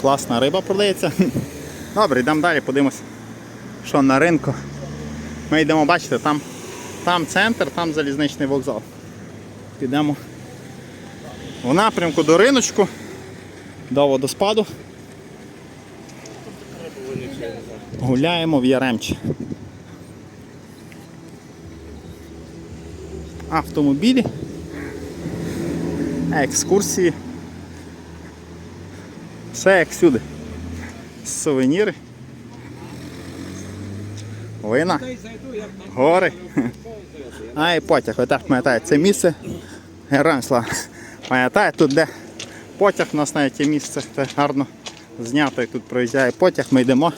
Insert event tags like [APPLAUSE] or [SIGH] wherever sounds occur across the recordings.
Класна риба продається. [LAUGHS] Добре, йдемо далі, подивимось, що на ринку. Ми йдемо, бачите, там, там центр, там залізничний вокзал. Підемо в напрямку до риночку, до водоспаду. Гуляємо в Яремчі. Автомобілі, екскурсії. Все як всюди. Сувеніри. Вина. Гори. А і потяг. Ви так пам'ятаєте, це місце. Героям слава. Тут де потяг, у нас навіть є місце, це гарно знято, як тут проїжджає потяг, ми йдемо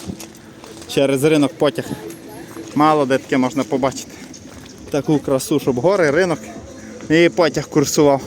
через ринок потяг. Мало де таке можна побачити. Таку красу, щоб гори, ринок і потяг курсував.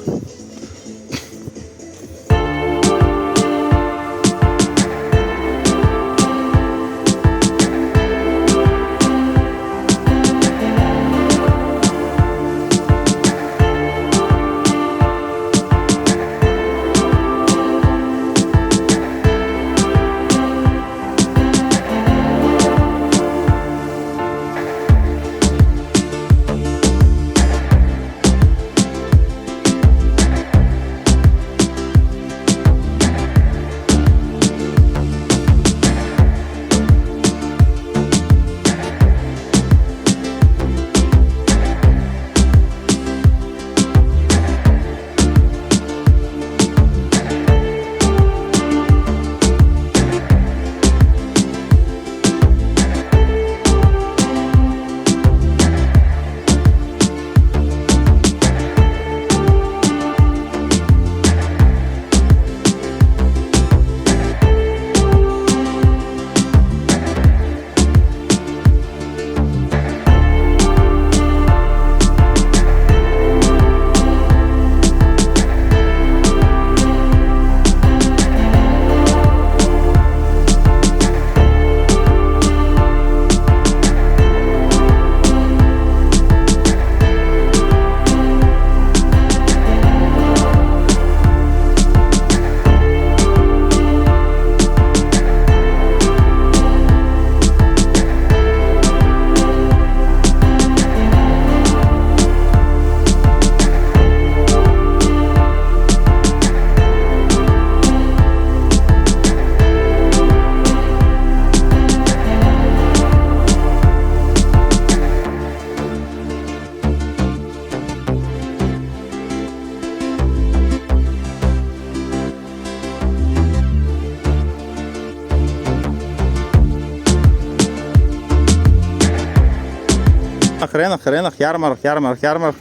Ринок, ринок, ринок, ярмарок, ярмарок, ярмарок.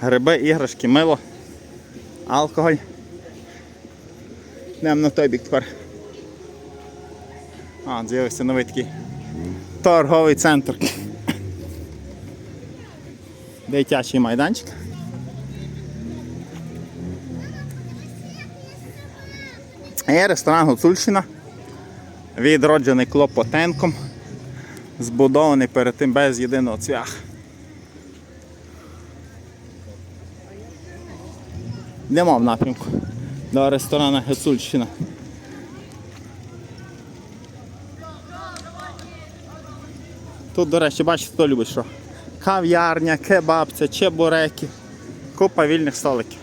Гриби, іграшки, мило, алкоголь. Йдемо на той бік тепер. А, з'явився новий такий торговий центр. Дитячий майданчик. Є ресторан Гуцульщина, відроджений Клопотенком збудований перед тим без єдиного цвяха. Йдемо в напрямку до ресторану Гуцульщина. Тут, до речі, бачите, хто любить що? Кав'ярня, кебабця, чебуреки, купа вільних столиків.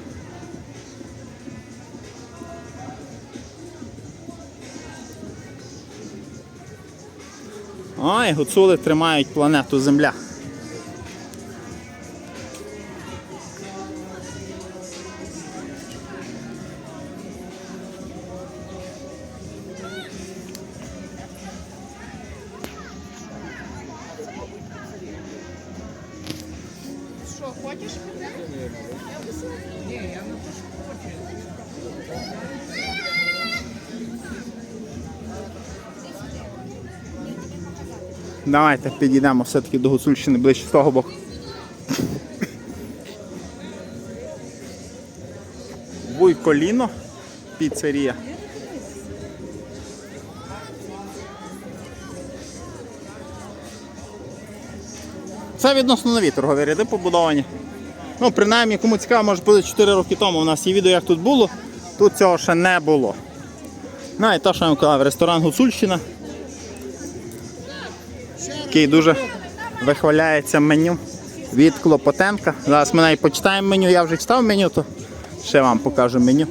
Ой, гуцули тримають планету Земля. Що, хочеш піти? Ні, я не хочу. Давайте підійдемо все-таки до Гуцульщини ближче з того боку. Вуйколіно, піцерія. Це відносно нові торгові ряди побудовані. Ну, принаймні, кому цікаво, може буде 4 роки тому. У нас є відео, як тут було. Тут цього ще не було. Ну і те, що я вам казав, ресторан Гуцульщина. Який дуже вихваляється меню від Клопотенка. Зараз ми навіть почитаємо меню, я вже читав меню, то ще вам покажу меню.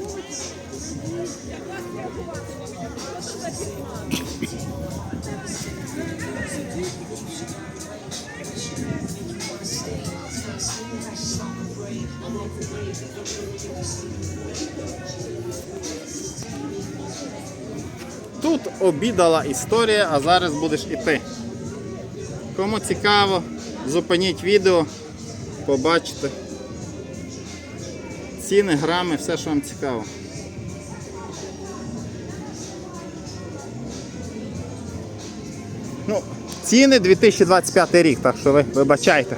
Тут обідала історія, а зараз будеш іти. Кому цікаво, зупиніть відео, побачите. Ціни, грами, все, що вам цікаво. Ну, ціни 2025 рік, так що ви вибачайте.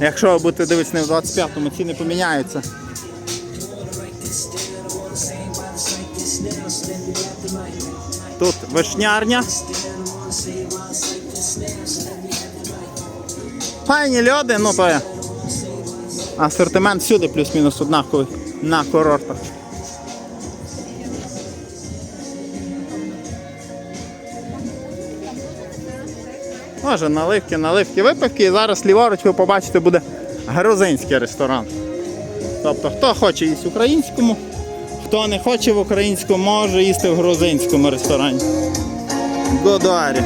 Якщо ви будете дивитися не в 25-му, ціни поміняються. Тут вишнярня. Файні льоди, ну то. Асортимент всюди плюс-мінус однаковий на курортах. Може, наливки, наливки, випивки. І зараз ліворуч ви побачите буде грузинський ресторан. Тобто, хто хоче їсти в українському, хто не хоче в українському, може їсти в грузинському ресторані. Годуарі.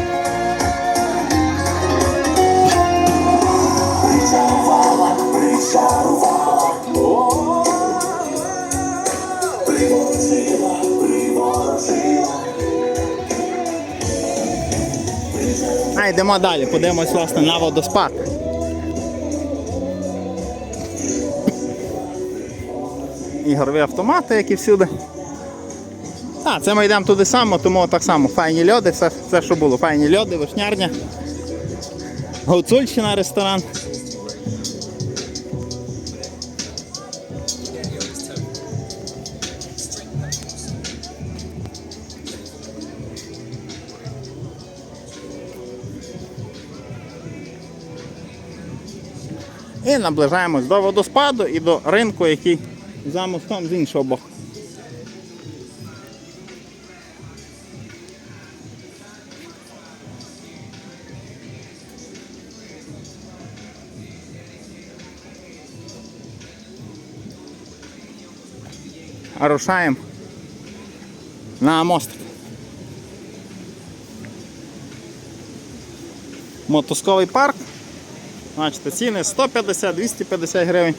А йдемо далі, подивимось власне на водоспад. Ігрові автомати, як і всюди. А, це ми йдемо туди само, тому так само файні льоди, все, все що було. Файні льоди, вишнярня. Гуцульщина ресторан. І наближаємось до водоспаду і до ринку, який за мостом з іншого боку. Рушаємо на мостик. Мотузковий парк. Бачите, ціни 150-250 гривень.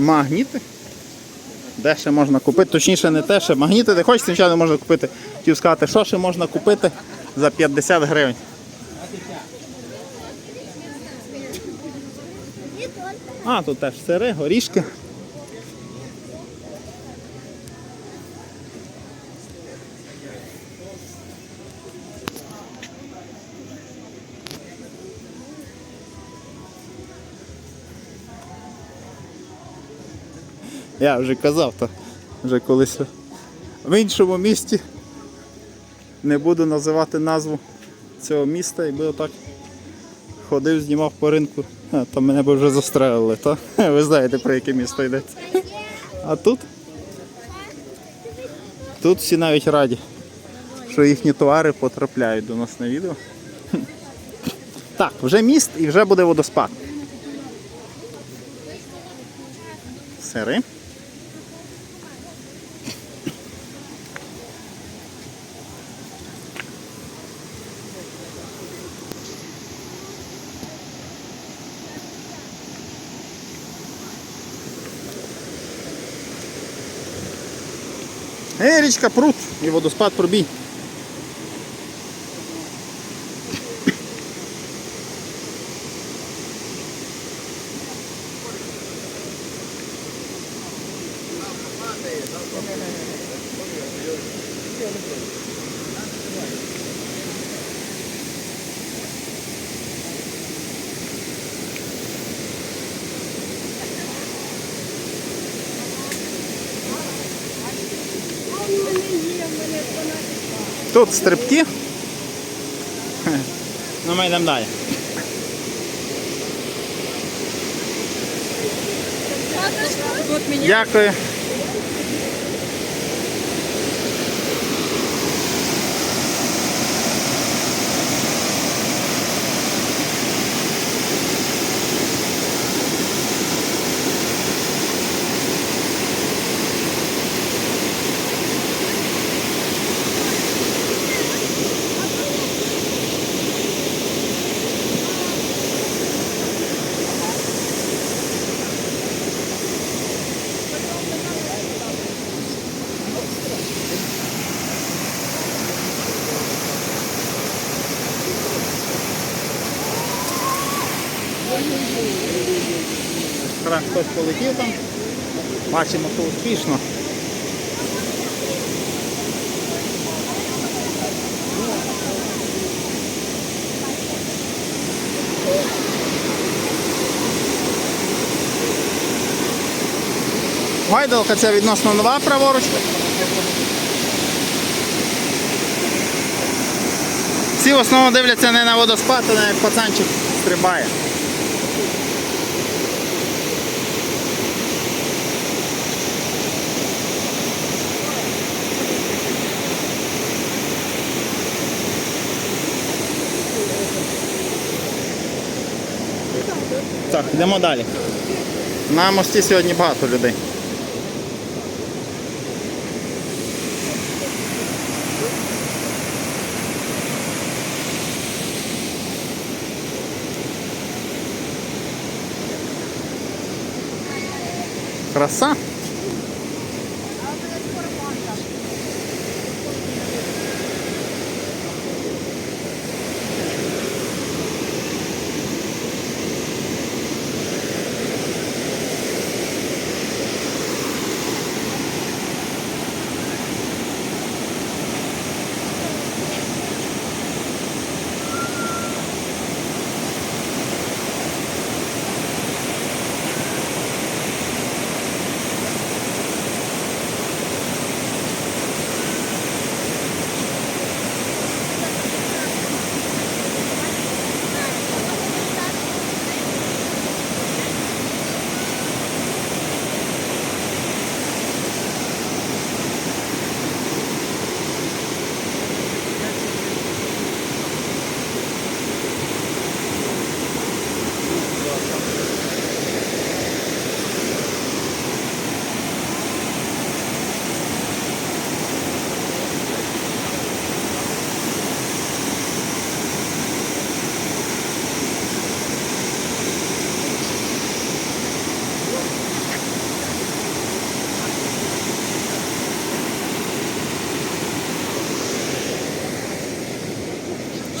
Магніти. Де ще можна купити? Точніше не те, що магніти де нічого не можна купити. Хотів сказати, що ще можна купити за 50 гривень. А, тут теж сири, горішки. Я вже казав, то вже колись в іншому місті. Не буду називати назву цього міста і буду так ходив, знімав по ринку, а, то мене б вже застрелили, то [LAUGHS] ви знаєте про яке місто йдеться. А тут? Тут всі навіть раді, що їхні товари потрапляють до нас на відео. [LAUGHS] Так, вже міст і вже буде водоспад. Сири. Е, річка Прут і водоспад пробій. Тут стрибки. Ну ми йдемо далі. Дякую. Хтось полетів там. Бачимо, що успішно. Гайдалка це відносно нова праворуч. Всі в основному дивляться не на водоспад, а на як пацанчик стрибає. Так, йдемо далі. На мості сьогодні багато людей. Краса.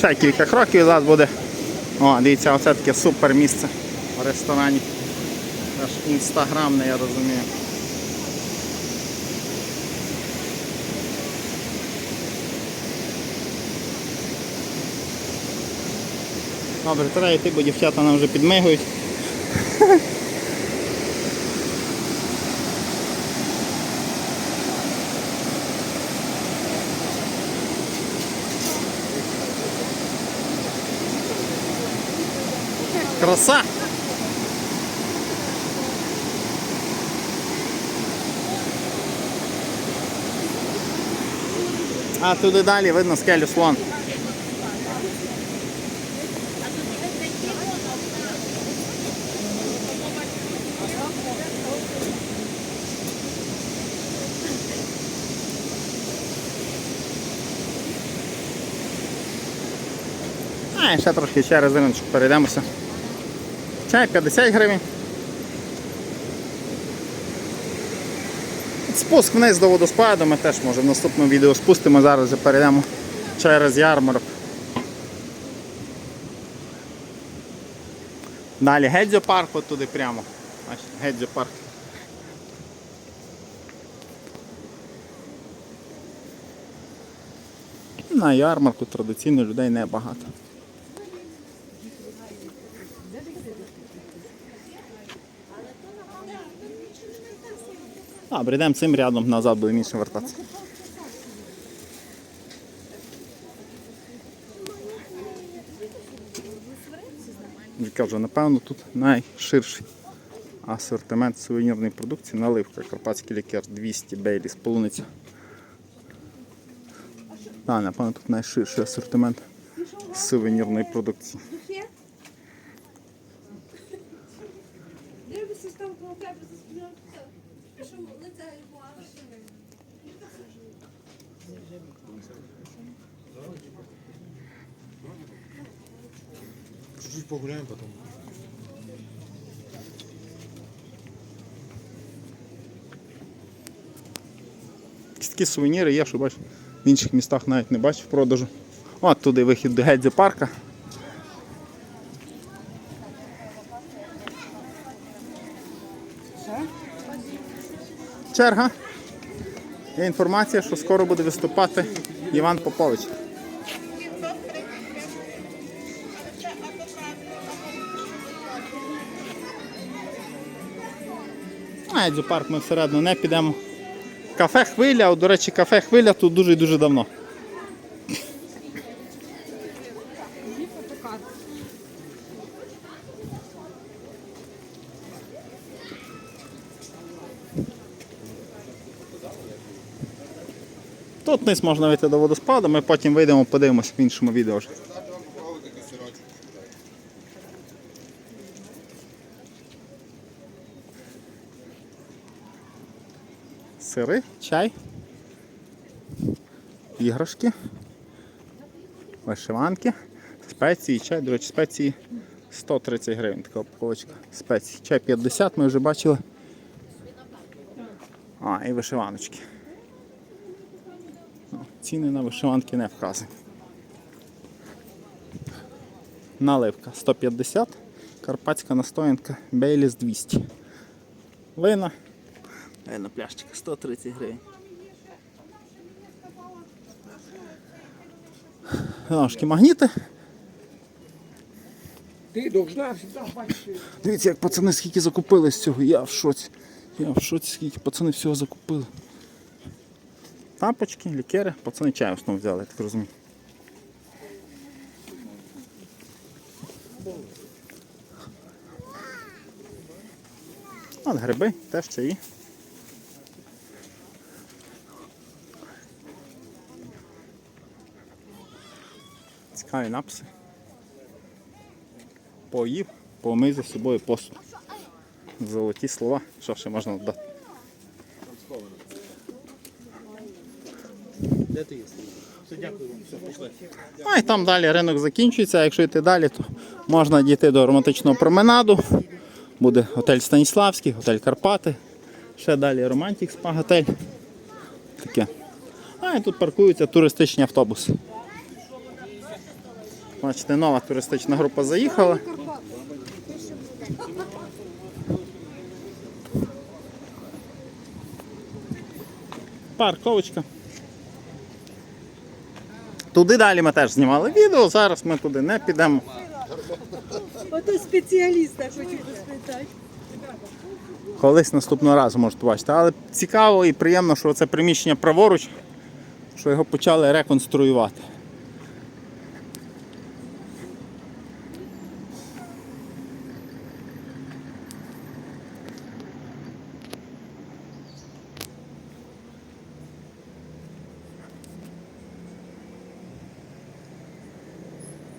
Ще кілька кроків і зараз буде. О, дивіться, оце таке супер місце в ресторані. Аж інстаграмне, я розумію. Добре, треба йти, бо дівчата нам вже підмигують. Краса! А туди далі видно скелю слон. А, і ще трошки через риночок перейдемося. Чай 50 гривень. Спуск вниз до водоспаду ми теж може в наступному відео спустимо, зараз вже перейдемо через ярмарок. Далі Гедзьо парк туди прямо. Гедзьо парк. На ярмарку традиційно людей небагато. А прийдемо цим рядом назад, будемо інше вертатися. Кажу, напевно, тут найширший асортимент сувенірної продукції, наливка, Карпатський лікер 200 бейліс, полуниця. Так, напевно, тут найширший асортимент сувенірної продукції. Чуть-чуть погуляем потом. Такі сувеніри є, що бачиш, в інших містах навіть не бачив в продажу. От туди вихід до Гедзі парка. Черга. Є інформація, що скоро буде виступати Іван Попович. Навіть Гедзі парк ми всередину не підемо. Кафе Хвиля, до речі, кафе Хвиля тут дуже і дуже давно. Вниз можна вийти до водоспаду, ми потім вийдемо, подивимося в іншому відео вже. Сири, чай, іграшки, вишиванки, спеції, чай, до речі, спеції 130 гривень, така упаковочка спецій. Чай 50 ми вже бачили. А, і вишиваночки. Ціни на вишиванки не вказані. Наливка 150, карпатська настоянка Бейліс 200. Вина. Вина пляшечка 130 гривень. Ножки магніти. Ты должна всегда бачити. Дивіться, як пацани скільки закупили з цього. Я в шоці. Я в шоці, скільки пацани всього закупили. Тапочки, лікери, пацани чай в основному взяли, я так розумію. От гриби, теж чаї. Цікаві написи. Поїв, помий за собою посуд. Золоті слова. Що ще можна додати? Де ти є? Все, дякую вам. Все. А і там далі ринок закінчується. а Якщо йти далі, то можна дійти до романтичного променаду. Буде готель Станіславський, готель Карпати. Ще далі Романтик спа готель. Таке. А і тут паркуються туристичні автобуси. Бачите, нова туристична група заїхала. Парковочка. Туди далі ми теж знімали відео, зараз ми туди не підемо. Ото спеціаліста хочу розпитати. Колись наступного разу можете бачити. Але цікаво і приємно, що це приміщення праворуч, що його почали реконструювати.